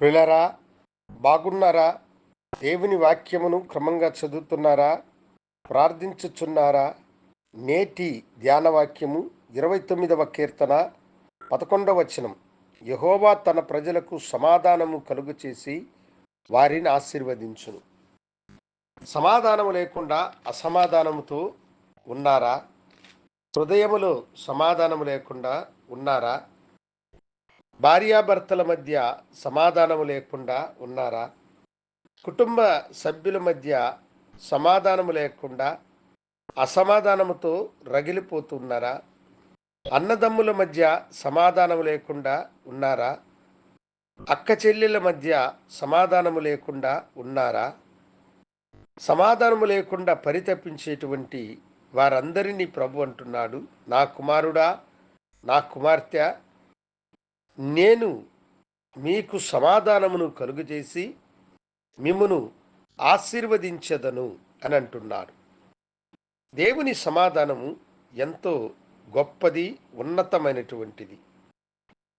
ప్రిలరా బాగున్నారా? దేవుని వాక్యమును క్రమంగా చదువుతున్నారా? ప్రార్థించుచున్నారా? నేటి ధ్యానవాక్యము ఇరవై తొమ్మిదవ కీర్తన పదకొండవ వచనం. యహోవా తన ప్రజలకు సమాధానము కలుగు చేసి వారిని ఆశీర్వదించును. సమాధానము లేకుండా అసమాధానముతో ఉన్నారా? హృదయములో సమాధానము లేకుండా ఉన్నారా? భార్యాభర్తల మధ్య సమాధానము లేకుండా ఉన్నారా? కుటుంబ సభ్యుల మధ్య సమాధానము లేకుండా అసమాధానముతో రగిలిపోతున్నారా? అన్నదమ్ముల మధ్య సమాధానము లేకుండా ఉన్నారా? అక్క చెల్లెల మధ్య సమాధానము లేకుండా ఉన్నారా? సమాధానము లేకుండా పరితపించేటువంటి వారందరినీ ప్రభు అంటున్నాడు. నా కుమారుడా నా కుమార్తె నేను మీకు సమాధానమును కలుగజేసి మిమ్మును ఆశీర్వదించదను అని అంటున్నాడు. దేవుని సమాధానము ఎంతో గొప్పది ఉన్నతమైనటువంటిది.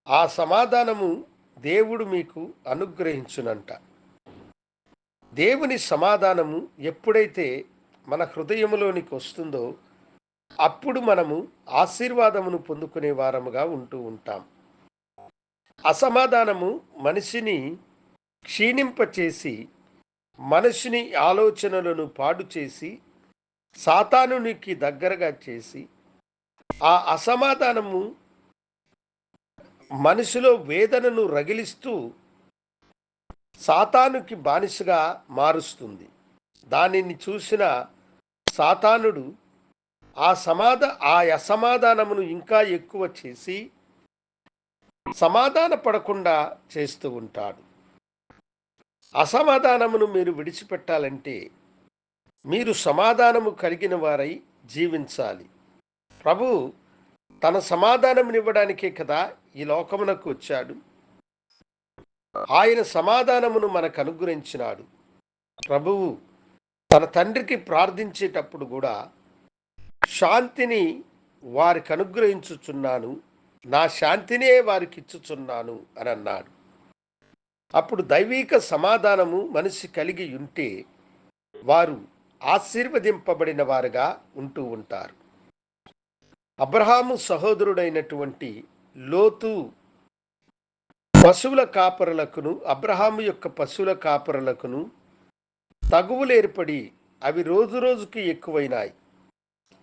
ఆ సమాధానము దేవుడు మీకు అనుగ్రహించునంట. దేవుని సమాధానము ఎప్పుడైతే మన హృదయంలోనికి వస్తుందో అప్పుడు మనము ఆశీర్వాదమును పొందుకునే వారముగా ఉంటూ ఉంటాం. అసమాధానము మనిషిని క్షీణింపచేసి మనిషిని ఆలోచనలను పాడు చేసి సాతానునికి దగ్గరగా చేసి ఆ అసమాధానము మనిషిలో వేదనను రగిలిస్తూ సాతానుకి బానిసగా మారుస్తుంది. దానిని చూసిన సాతానుడు ఆ సమాధ ఆ అసమాధానమును ఇంకా ఎక్కువ చేసి సమాధాన పడకుండా చేస్తూ ఉంటాడు. అసమాధానమును మీరు విడిచిపెట్టాలంటే మీరు సమాధానము కలిగిన వారై జీవించాలి. ప్రభు తన సమాధానమునివ్వడానికే కదా ఈ లోకమునకు వచ్చాడు. ఆయన సమాధానమును మనకు అనుగ్రహించినాడు ప్రభువు తన తండ్రికి ప్రార్థించేటప్పుడు కూడా శాంతిని వారికి అనుగ్రహించుచున్నాను నా శాంతినే వారికి ఇచ్చుచున్నాను అని అన్నాడు అప్పుడు దైవిక సమాధానము మనిషి కలిగి ఉంటే వారు ఆశీర్వదింపబడిన వారుగా ఉంటూ ఉంటారు. అబ్రహాము సహోదరుడైనటువంటి లోతు పశువుల కాపరులకును అబ్రహాము యొక్క పశువుల కాపరులకును తగువులు ఏర్పడి అవి రోజు రోజుకి ఎక్కువైనాయి.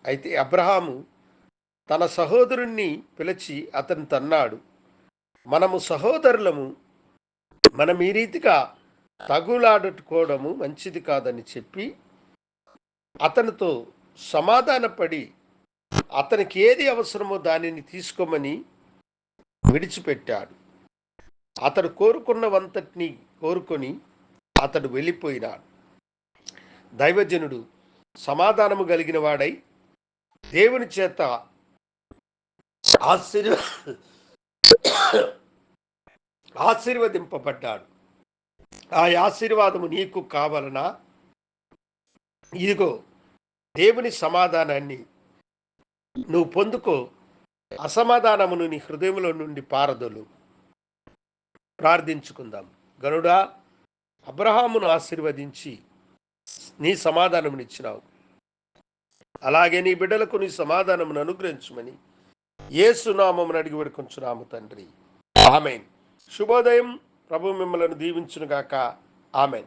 అయితే అబ్రహాము తన సహోదరుణ్ణి పిలిచి అతను తన్నాడు. మనము సహోదరులము మనం ఈ రీతిగా తగులాడుకోవడము మంచిది కాదని చెప్పి అతనితో సమాధానపడి అతనికి ఏది అవసరమో దానిని తీసుకోమని విడిచిపెట్టాడు. అతడు కోరుకున్నవంతటిని కోరుకొని అతడు వెళ్ళిపోయినాడు. దైవజనుడు సమాధానము కలిగిన వాడై దేవుని చేత ఆశీర్వ ఆశీర్వదింపబడ్డాడు. ఆ ఆశీర్వాదము నీకు కావలన? ఇదిగో దేవుని సమాధానాన్ని నువ్వు పొందుకో. అసమాధానమును నీ హృదయంలో నుండి పారదొలు. ప్రార్థించుకుందాం. గనుడా అబ్రహామును ఆశీర్వదించి నీ సమాధానమునిచ్చినావు. అలాగే నీ బిడ్డలకు నీ సమాధానమును అనుగ్రహించమని ఏసునామం అడిగి వేడుకొంచున్నాము తండ్రి. ఆమెన్. శుభోదయం. ప్రభు మిమ్మలను దీవించునుగాక. ఆమెన్.